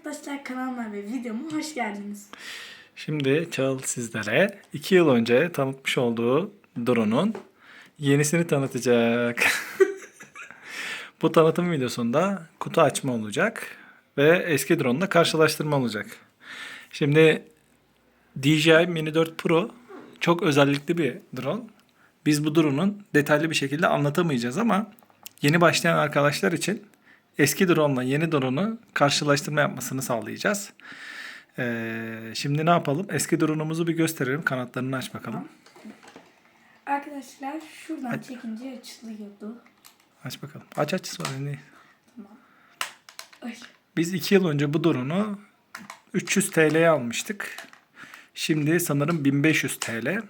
arkadaşlar kanalıma ve videoma hoş geldiniz. Şimdi Çağıl sizlere 2 yıl önce tanıtmış olduğu drone'un yenisini tanıtacak. Bu tanıtım videosunda kutu açma olacak ve eski drone'la karşılaştırma olacak. Şimdi DJI Mini 4 Pro çok özellikli bir drone. Biz bu drone'un detaylı bir şekilde anlatamayacağız ama yeni başlayan arkadaşlar için eski drone'la yeni drone'u karşılaştırma yapmasını sağlayacağız. Ee, şimdi ne yapalım? Eski drone'umuzu bir gösterelim. Kanatlarını aç bakalım. Arkadaşlar şuradan çekince açılıyordu. Aç bakalım. Aç aç sonra ne? Ay. Biz 2 yıl önce bu drone'u 300 TL'ye almıştık. Şimdi sanırım 1500 TL.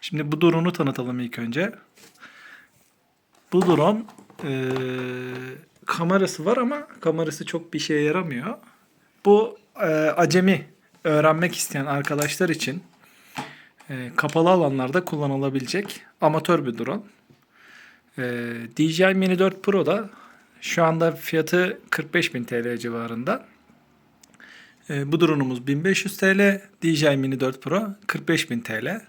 Şimdi bu drone'u tanıtalım ilk önce. Bu drone eee, kamerası var ama kamerası çok bir şeye yaramıyor. Bu eee, acemi öğrenmek isteyen arkadaşlar için eee, kapalı alanlarda kullanılabilecek amatör bir drone. Eee, DJI Mini 4 Pro da şu anda fiyatı 45.000 TL civarında. Ee, bu drone'umuz 1500 TL, DJI Mini 4 Pro 45.000 TL.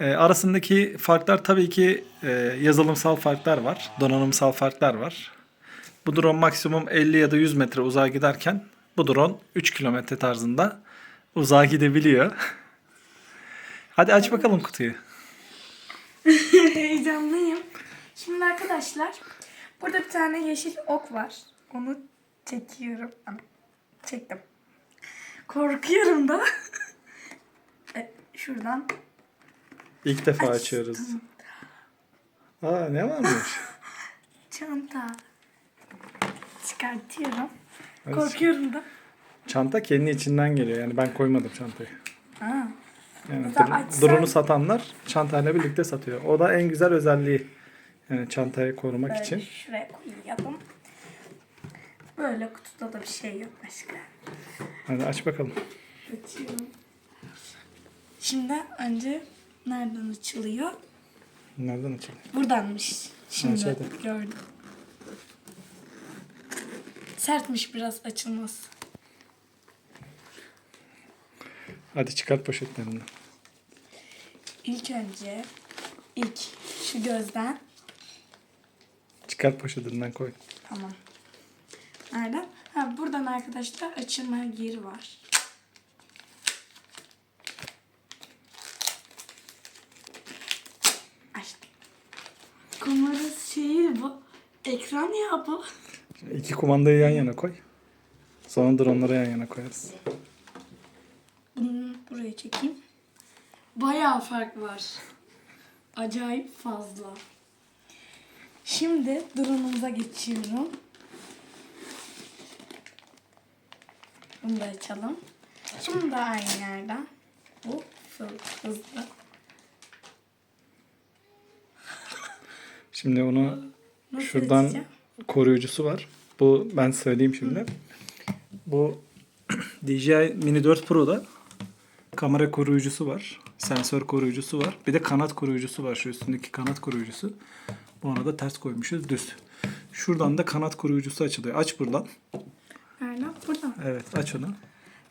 Ee, arasındaki farklar tabii ki e, yazılımsal farklar var, donanımsal farklar var. Bu drone maksimum 50 ya da 100 metre uzağa giderken bu drone 3 kilometre tarzında uzağa gidebiliyor. Hadi aç bakalım kutuyu. Heyecanlıyım. Şimdi arkadaşlar burada bir tane yeşil ok var. Onu çekiyorum. Ana, Çektim. Korkuyorum da. E, Şuradan İlk defa Aç. açıyoruz. Aa ne varmış? çanta çıkartıyorum. Hadi Korkuyorum da. Çanta kendi içinden geliyor. Yani ben koymadım çantayı. Ha. Yani açsan- drone'u satanlar çantayla birlikte satıyor. O da en güzel özelliği. Yani çantayı korumak Böyle için. şuraya koyalım. Böyle kutuda da bir şey yok başka. Hadi aç bakalım. Açıyorum. Şimdi önce nereden açılıyor? Nereden açalım? Buradanmış. Şimdi gördüm. Sertmiş biraz açılmaz. Hadi çıkart poşetlerinden. İlk önce ilk şu gözden Çıkart poşetinden koy. tamam. Nereden? Ha buradan arkadaşlar açılma yeri var. Açtım. Kamerası şeyi bu. Ekran ya bu. Şimdi iki kumandayı yan yana koy. Sonra drone'ları yan yana koyarız. Bunu buraya çekeyim. Bayağı fark var. Acayip fazla. Şimdi drone'umuza geçiyorum. Bunu da açalım. Bunu da aynı yerden. Hı- hızlı. Şimdi onu Nasıl şuradan açacağım? Koruyucusu var. Bu ben söyleyeyim şimdi. Bu DJI Mini 4 Pro'da kamera koruyucusu var. Sensör koruyucusu var. Bir de kanat koruyucusu var. Şu üstündeki kanat koruyucusu. Ona da ters koymuşuz düz. Şuradan da kanat koruyucusu açılıyor. Aç buradan. Nereden? Buradan. Evet aç onu.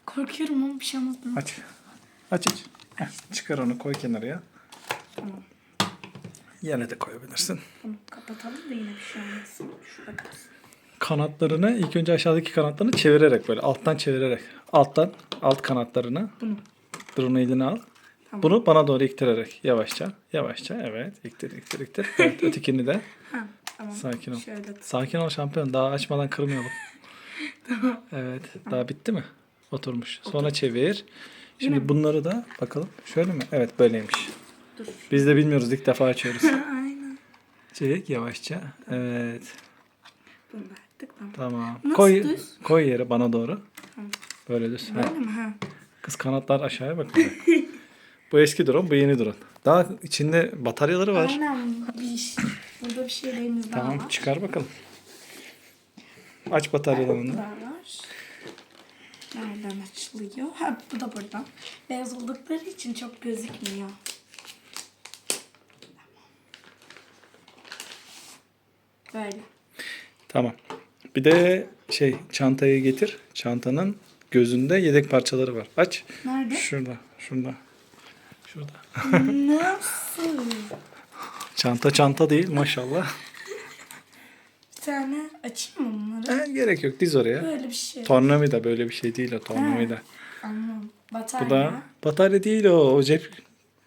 Korkuyorum ama bir şey olmaz. Aç. Aç aç. Heh, çıkar onu koy kenarıya. Tamam. Yine de koyabilirsin. Bunu kapatalım da yine bir şey olmasın. Şurada kalsın. Kanatlarını ilk önce aşağıdaki kanatlarını çevirerek böyle alttan çevirerek. Alttan alt kanatlarını. Bunu. Drone'u eline al. Tamam. Bunu bana doğru iktirerek yavaşça. Yavaşça evet. İktir iktir iktir. Evet ötekini de. Ha, tamam. Sakin ol. Şöyle tut. Sakin ol şampiyon. Daha açmadan kırmayalım. Evet. Daha bitti mi? Oturmuş. Sonra çevir. Şimdi Yine bunları da bakalım. Şöyle mi? Evet böyleymiş. Dur. Biz de bilmiyoruz. ilk defa açıyoruz. Aynen. Çevik yavaşça. Evet. Bunu da attık tamam. Tamam. Nasıl koy düz? koy yere bana doğru. Tamam. Böyle düz. Ha. Böyle mi? Ha. Kız kanatlar aşağıya bakıyor. bu eski drone, bu yeni drone. Daha içinde bataryaları var. Aynen. Bir iş. Burada bir şeylerimiz daha Tamam, var. çıkar bakalım. Aç bataryalarını. Nereden açılıyor? Ha bu da buradan. Beyaz oldukları için çok gözükmüyor. Böyle. Tamam. Bir de şey çantayı getir. Çantanın gözünde yedek parçaları var. Aç. Nerede? Şurada. Şurada. Şurada. Nasıl? Çanta çanta değil maşallah. Bir tane açayım mı bunları? Ha, gerek yok. Diz oraya. Böyle bir şey. Tornavida böyle bir şey değil o tornavida. Anladım. Batarya. Bu da batarya değil o. O cep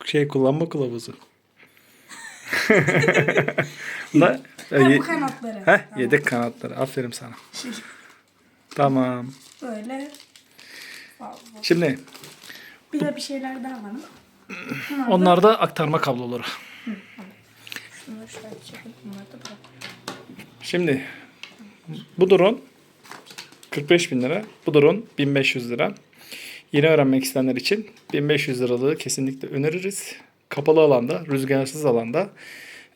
şey kullanma kılavuzu. Bunlar Ha, bu kanatları. Heh, Tamam. yedek kanatları. Aferin sana. Tamam. Böyle. Vallahi. Şimdi Bir de bir şeyler daha var mı? Bunlar da- onlar da aktarma kabloları. Şunları şöyle çekip bunları da bırak. Şimdi bu drone 45 bin lira. Bu drone 1500 lira. Yeni öğrenmek isteyenler için 1500 liralığı kesinlikle öneririz. Kapalı alanda, rüzgarsız alanda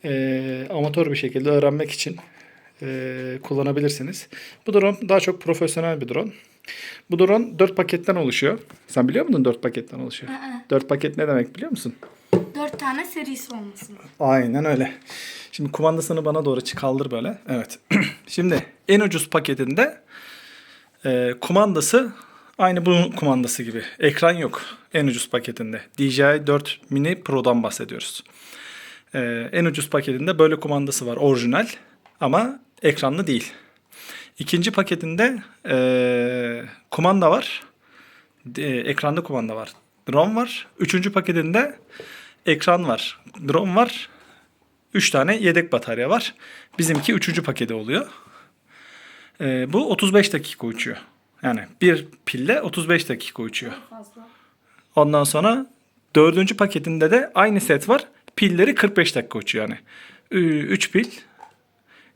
eee, amatör bir şekilde öğrenmek için eee, kullanabilirsiniz. Bu drone daha çok profesyonel bir drone. Bu drone 4 paketten oluşuyor. Sen biliyor musun 4 paketten oluşuyor? Aa. 4 paket ne demek biliyor musun? Dört tane serisi olmasın. Aynen öyle. Şimdi kumandasını bana doğru çık- kaldır böyle. Evet. Şimdi en ucuz paketinde e, kumandası aynı bunun kumandası gibi. Ekran yok en ucuz paketinde. DJI 4 Mini Pro'dan bahsediyoruz. E, en ucuz paketinde böyle kumandası var orijinal ama ekranlı değil. İkinci paketinde e, kumanda var. E, ekranlı kumanda var. Drone var. Üçüncü paketinde ekran var. Drone var. 3 tane yedek batarya var. Bizimki 3. paketi oluyor. Ee, bu 35 dakika uçuyor. Yani bir pille 35 dakika uçuyor. Fazla. Ondan sonra dördüncü paketinde de aynı set var. Pilleri 45 dakika uçuyor yani. 3 pil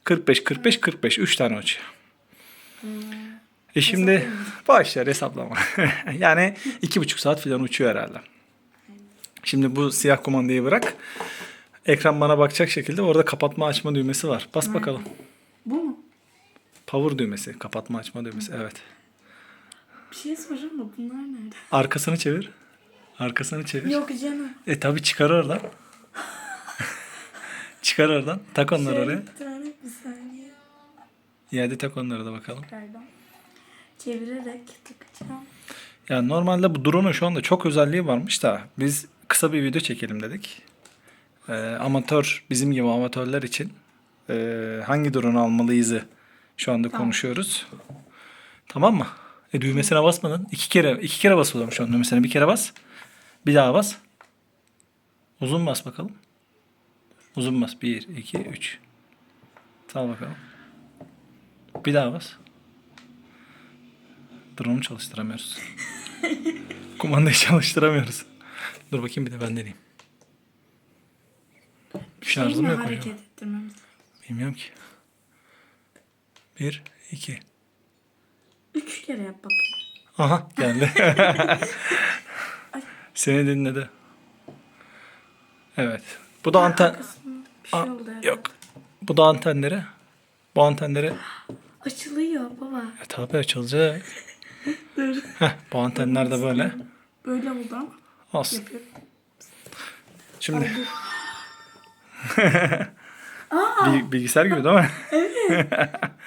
45 45 45 3 tane uçuyor. E şimdi başlar hesaplama. yani iki buçuk saat falan uçuyor herhalde. Şimdi bu siyah kumandayı bırak. Ekran bana bakacak şekilde orada kapatma açma düğmesi var. Bas bakalım. Bu mu? Power düğmesi, kapatma açma düğmesi. Evet. Bir şey soracağım da bunlar nerede? Arkasını çevir. Arkasını çevir. Yok canım. E tabi çıkar oradan. çıkar oradan. Tak onları Şöyle oraya. Bir tane bir saniye. Hadi tak onları da bakalım. Pardon. Çevirerek takacağım. Ya normalde bu drone'un şu anda çok özelliği varmış da biz kısa bir video çekelim dedik. Ee, amatör, bizim gibi amatörler için ee, hangi drone almalıyızı şu anda Tamam. konuşuyoruz. Tamam mı? E düğmesine basmadın. İki kere, iki kere basıyorum şu an düğmesine. Bir kere bas. Bir daha bas. Uzun bas bakalım. Uzun bas. Bir, iki, üç. Sal bakalım. Bir daha bas. Drone'u çalıştıramıyoruz. Kumandayı çalıştıramıyoruz. Dur bakayım bir de ben deneyeyim. Şarjım Şeyi mi yok mu? Bilmiyorum ki. Bir, iki. Üç kere yap bakayım. Aha geldi. Seni dinledi. Evet. Bu da anten... Bir şey Aa, oldu. herhalde. yok. Bu da antenleri. Bu antenleri Açılıyor baba. e, tabi açılacak. Dur. Heh, bu antenler de böyle. Böyle oldu ama. Olsun. Yapıyorum. Şimdi. Bil- bilgisayar gibi değil mi?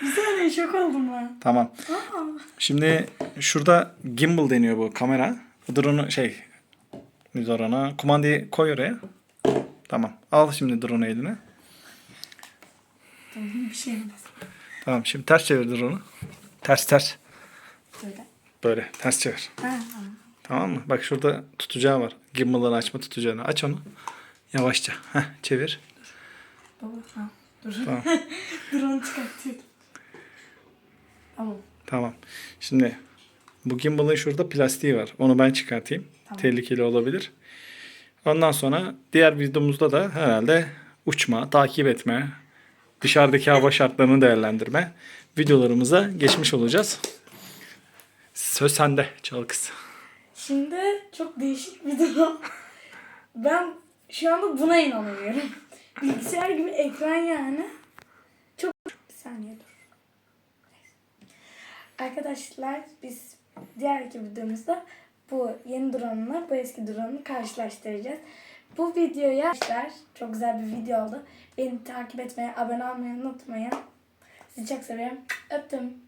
Bir saniye şok oldum ben. Tamam. Aa, Şimdi şurada gimbal deniyor bu kamera. Drone'u şey drone'a kumandayı koy oraya. Tamam. Al şimdi drone'u eline. tamam bir şey bas? Tamam şimdi ters çevir drone'u. Ters ters. Böyle. Böyle ters çevir. Ha, ha. Tamam mı? Bak şurada tutacağı var. Gimbal'ları açma tutacağını. Aç onu. Yavaşça. Heh, çevir. Baba ha. Dur. Tamam. Dur onu çıkartıyordum. Tamam. Tamam. Şimdi bu gimbal'ın şurada plastiği var. Onu ben çıkartayım. Tamam. Tehlikeli olabilir. Ondan sonra diğer videomuzda da herhalde uçma, takip etme, dışarıdaki hava şartlarını değerlendirme videolarımıza geçmiş olacağız. Söz sende çal kız. Şimdi çok değişik bir durum. Ben şu anda buna inanamıyorum. Bilgisayar gibi ekran yani. Çok... Bir saniye dur. Arkadaşlar biz diğerki videomuzda bu yeni drone'la bu eski drone'u karşılaştıracağız. Bu videoya arkadaşlar çok güzel bir video oldu. Beni takip etmeyi, abone olmayı unutmayın. Sizi çok seviyorum. Öptüm.